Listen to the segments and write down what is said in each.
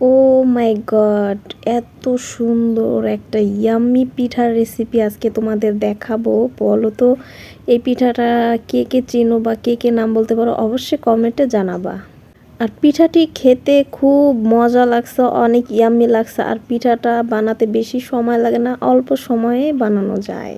ও মাই god, এত সুন্দর একটা ইয়াম্মি পিঠার রেসিপি আজকে তোমাদের দেখাবো। বলো তো, এই পিঠাটা কে কে চেনো বা কে কে নাম বলতে পারো অবশ্যই কমেন্টে জানাবা। আর পিঠাটি খেতে খুব মজা লাগছে, অনেক ইয়াম্মি লাগছে। আর পিঠাটা বানাতে বেশি সময় লাগে না, অল্প সময়ে বানানো যায়।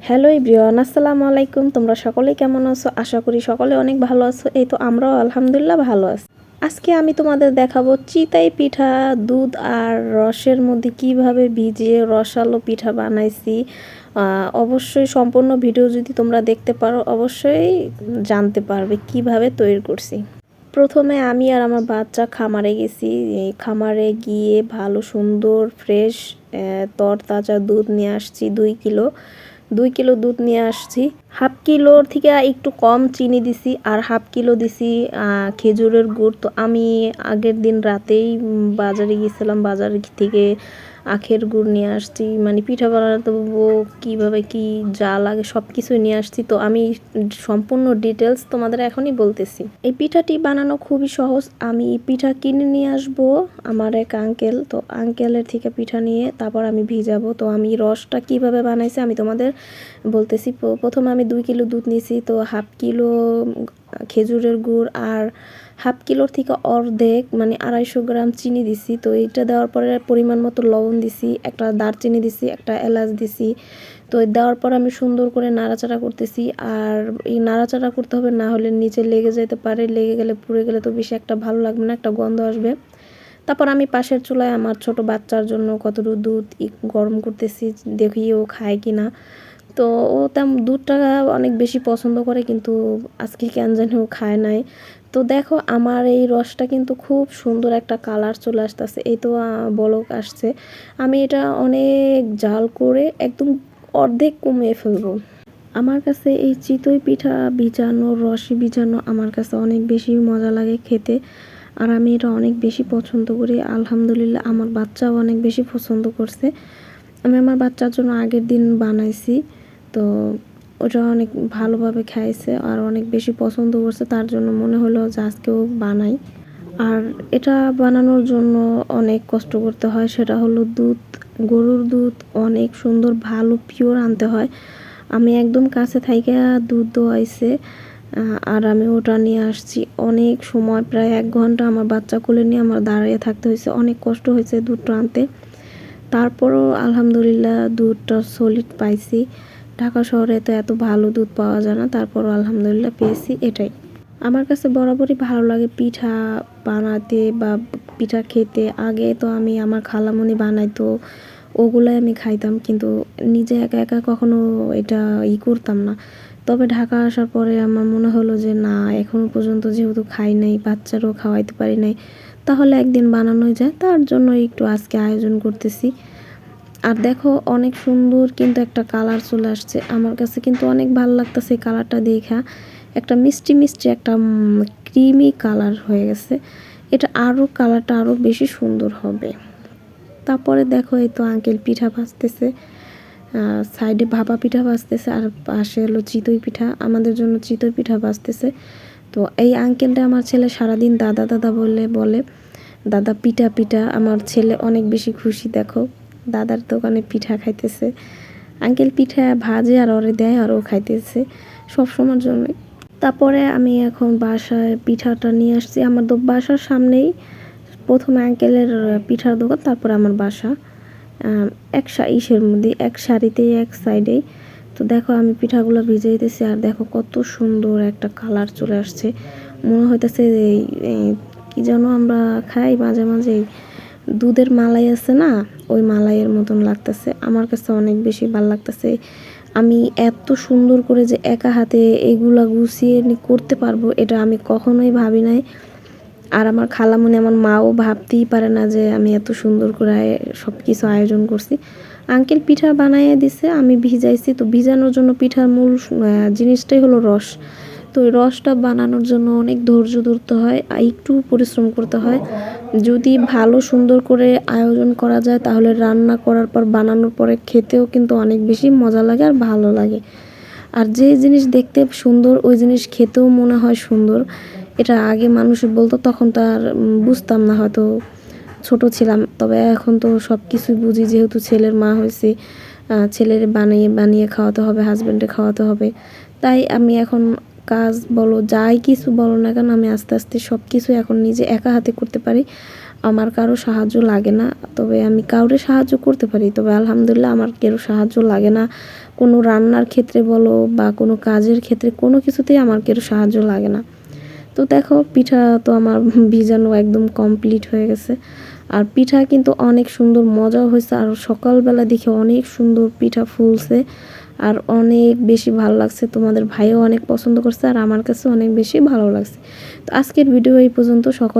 হ্যালো ইব্রিয়ান আসসালামু আলাইকুম। তোমরা সকলে কেমন আছো? আশা করি সকলে অনেক ভালো আছো। এই তো আমরাও আলহামদুলিল্লাহ ভালো আছি। আজকে আমি তোমাদের দেখাবো চিতাই পিঠা, দুধ আর রসের মধ্যে কীভাবে ভিজিয়ে রসালো পিঠা বানাইছি। অবশ্যই সম্পূর্ণ ভিডিও যদি তোমরা দেখতে পারো, অবশ্যই জানতে পারবে কীভাবে তৈরি করছি। প্রথমে আমি আর আমার বাচ্চা খামারে গেছি। খামারে গিয়ে ভালো সুন্দর, ফ্রেশ তর তাজা দুধ নিয়ে আসছি দুই কিলো। দুই কিলো দুধ নিয়ে আসছি। হাফ কিলোর থেকে একটু কম চিনি দিছি আর হাফ কিলো দিছি খেজুরের গুড়। তো আমি আগের দিন রাতেই বাজারে গিয়েছিলাম। বাজার থেকে আখের গুড় নিয়ে আসছি মানে পিঠা বানাতে কীভাবে কি যা লাগে সব কিছুই নিয়ে আসছি। তো আমি সম্পূর্ণ ডিটেলস তোমাদের এখনই বলতেছি। এই পিঠাটি বানানো খুবই সহজ। আমি পিঠা কিনে নিয়ে আসব আমার এক আঙ্কেল তো আঙ্কেলের থেকে পিঠা নিয়ে তারপর আমি ভিজাবো। তো আমি রসটা কীভাবে বানাইছি আমি তোমাদের বলতেছি। প্রথমে আমি দুই কিলো দুধ নিয়েছি তো হাফ কিলো খেজুরের গুড় আর হাফ কিলোর থেকে অর্ধেক মানে আড়াইশো গ্রাম চিনি দিছি। তো এইটা দেওয়ার পরে পরিমাণ মতো লবণ দিছি, একটা দারচিনি দিছি, একটা এলাচ দিছি। তো দেওয়ার পর আমি সুন্দর করে নাড়াচাড়া করতেছি। আর এই নাড়াচাড়া করতে হবে, না হলে নিচে লেগে যেতে পারে। লেগে গেলে, পুড়ে গেলে তো বেশি একটা ভালো লাগবে না, একটা গন্ধ আসবে। তারপর আমি পাশের চুলায় আমার ছোট বাচ্চার জন্য কতটুকু দুধ গরম করতেছি, দেখি ও খায় কি না তো ও তেমন দুধটা অনেক বেশি পছন্দ করে, কিন্তু আজকে কেন জানি ও খায় নাই। তো দেখো আমার এই রসটা কিন্তু খুব সুন্দর একটা কালার চলে আসতেছে। এই তো বলক আসছে। আমি এটা অনেক জাল করে একদম অর্ধেক কমিয়ে ফেলব। আমার কাছে এই চিতই পিঠা ভিজানো, রসি ভিজানো আমার কাছে অনেক বেশি মজা লাগে খেতে। আর আমি এটা অনেক বেশি পছন্দ করি। আলহামদুলিল্লাহ আমার বাচ্চাও অনেক বেশি পছন্দ করছে। আমি আমার বাচ্চার জন্য আগের দিন বানাইছি। তো ওটা অনেক ভালোভাবে খাইছে আর অনেক বেশি পছন্দ করছে, তার জন্য মনে হলো যে আজকেও বানাই। আর এটা বানানোর জন্য অনেক কষ্ট করতে হয়, সেটা হলো দুধ। গরুর দুধ অনেক সুন্দর, ভালো পিওর আনতে হয়। আমি একদম কাছে থাইকে দুধ দোয়াইছে আর আমি ওটা নিয়ে আসছি। অনেক সময়, প্রায় এক ঘণ্টা আমার বাচ্চা কোলে নিয়ে আমার দাঁড়িয়ে থাকতে হয়েছে। অনেক কষ্ট হয়েছে দুধটা আনতে। তারপরও আলহামদুলিল্লাহ দুধটা সলিড পাইছি। ঢাকা শহরে তো এত ভালো দুধ পাওয়া যায় না, তারপরও আলহামদুলিল্লাহ পেয়েছি এটাই। আমার কাছে বরাবরই ভালো লাগে পিঠা বানাতে বা পিঠা খেতে। আগে তো আমি আমার খালামনি বানাইতো, ওগুলাই আমি খাইতাম, কিন্তু নিজে একা একা কখনো এটা ই করতাম না। তবে ঢাকা আসার পরে আমার মনে হলো যে, না এখনও পর্যন্ত যেহেতু খাই নাই, বাচ্চারও খাওয়াইতে পারি নাই, তাহলে একদিন বানানোই যায়। তার জন্য একটু আজকে আয়োজন করতেছি। আর দেখো, অনেক সুন্দর কিন্তু একটা কালার চলে আসছে। আমার কাছে কিন্তু অনেক ভালো লাগতেছে এই কালারটা দেখা। একটা মিষ্টি মিষ্টি একটা ক্রিমি কালার হয়ে গেছে। এটা আরও কালারটা আরও বেশি সুন্দর হবে। তারপরে দেখো, এই তো আঙ্কেল পিঠা ভাজতেছে। সাইডে ভাপা পিঠা ভাজতেছে আর পাশে হলো চিতই পিঠা। আমাদের জন্য চিতই পিঠা ভাজতেছে। তো এই আঙ্কেলটা আমার ছেলে সারাদিন দাদা দাদা বললে বলে, দাদা পিঠা পিঠা। আমার ছেলে অনেক বেশি খুশি, দেখো। দাদার দোকানে পিঠা খাইতেছে। আঙ্কেল পিঠা ভাজে আর ওরে দেয় আর ও খাইতেছে। সব সময়ের জন্যই তারপরে আমি এখন বাসায় পিঠাটা নিয়ে আসছি। আমার তো বাসার সামনেই প্রথমে আঙ্কেলের পিঠার দোকান, তারপরে আমার বাসা। এক ইসের মধ্যে, এক শাড়িতেই, এক সাইডেই। তো দেখো আমি পিঠাগুলো ভিজে দিতেছি আর দেখো কত সুন্দর একটা কালার চলে আসছে। মনে হইতেছে এই কি যেন আমরা খাই মাঝে মাঝে। দুধের মালাই আছে না? ওই মালাইয়ের মতন লাগতেছে। আমার কাছে অনেক বেশি ভালো লাগতেছে। আমি এত সুন্দর করে যে একা হাতে এগুলা গুছিয়ে করতে পারব, এটা আমি কখনোই ভাবি নাই। আর আমার খালামুনি আমার মাও ভাবতেই পারে না যে আমি এত সুন্দর করে সব কিছু আয়োজন করছি। আঙ্কেল পিঠা বানাইয়ে দিছে, আমি ভিজাইছি। তো ভিজানোর জন্য পিঠার মূল জিনিসটাই হলো রস। তো ওই রসটা বানানোর জন্য অনেক ধৈর্য ধরতে হয়, আর একটু পরিশ্রম করতে হয়। যদি ভালো, সুন্দর করে আয়োজন করা যায়, তাহলে রান্না করার পর, বানানোর পরে খেতেও কিন্তু অনেক বেশি মজা লাগে আর ভালো লাগে। আর যে জিনিস দেখতে সুন্দর, ওই জিনিস খেতেও মনে হয় সুন্দর। এটা আগে মানুষ বলতো, তখন তো আর বুঝতাম না হয়তো। ছোট ছিলাম, তবে এখন তো সব কিছুই বুঝি, যেহেতু ছেলের মা হয়েছে ছেলের বানিয়ে বানিয়ে খাওয়াতে হবে হাজব্যান্ডে খাওয়াতে হবে। তাই আমি এখন কাজ বলো, যাই কিছু বলো না কেন, আমি আস্তে আস্তে সব কিছু এখন নিজে একা হাতে করতে পারি। আমার কারও সাহায্য লাগে না, তবে আমি কাউরে সাহায্য করতে পারি। তবে আলহামদুলিল্লাহ আমার কেউ সাহায্য লাগে না। কোনো রান্নার ক্ষেত্রে বলো বা কোনো কাজের ক্ষেত্রে কোনো কিছুতেই আমার কেউ সাহায্য লাগে না। তো দেখো, পিঠা তো আমার ভিজানো একদম কমপ্লিট হয়ে গেছে। আর পিঠা কিন্তু অনেক সুন্দর, মজাও হয়েছে। আর সকালবেলা দেখে অনেক সুন্দর পিঠা ফুলছে। আর অনেক বেশি ভালো লাগছে। তোমাদের ভাইও অনেক পছন্দ করছে আর আমার কাছে অনেক বেশি ভালো লাগছে। তো আজকের ভিডিও এই পর্যন্ত। সকল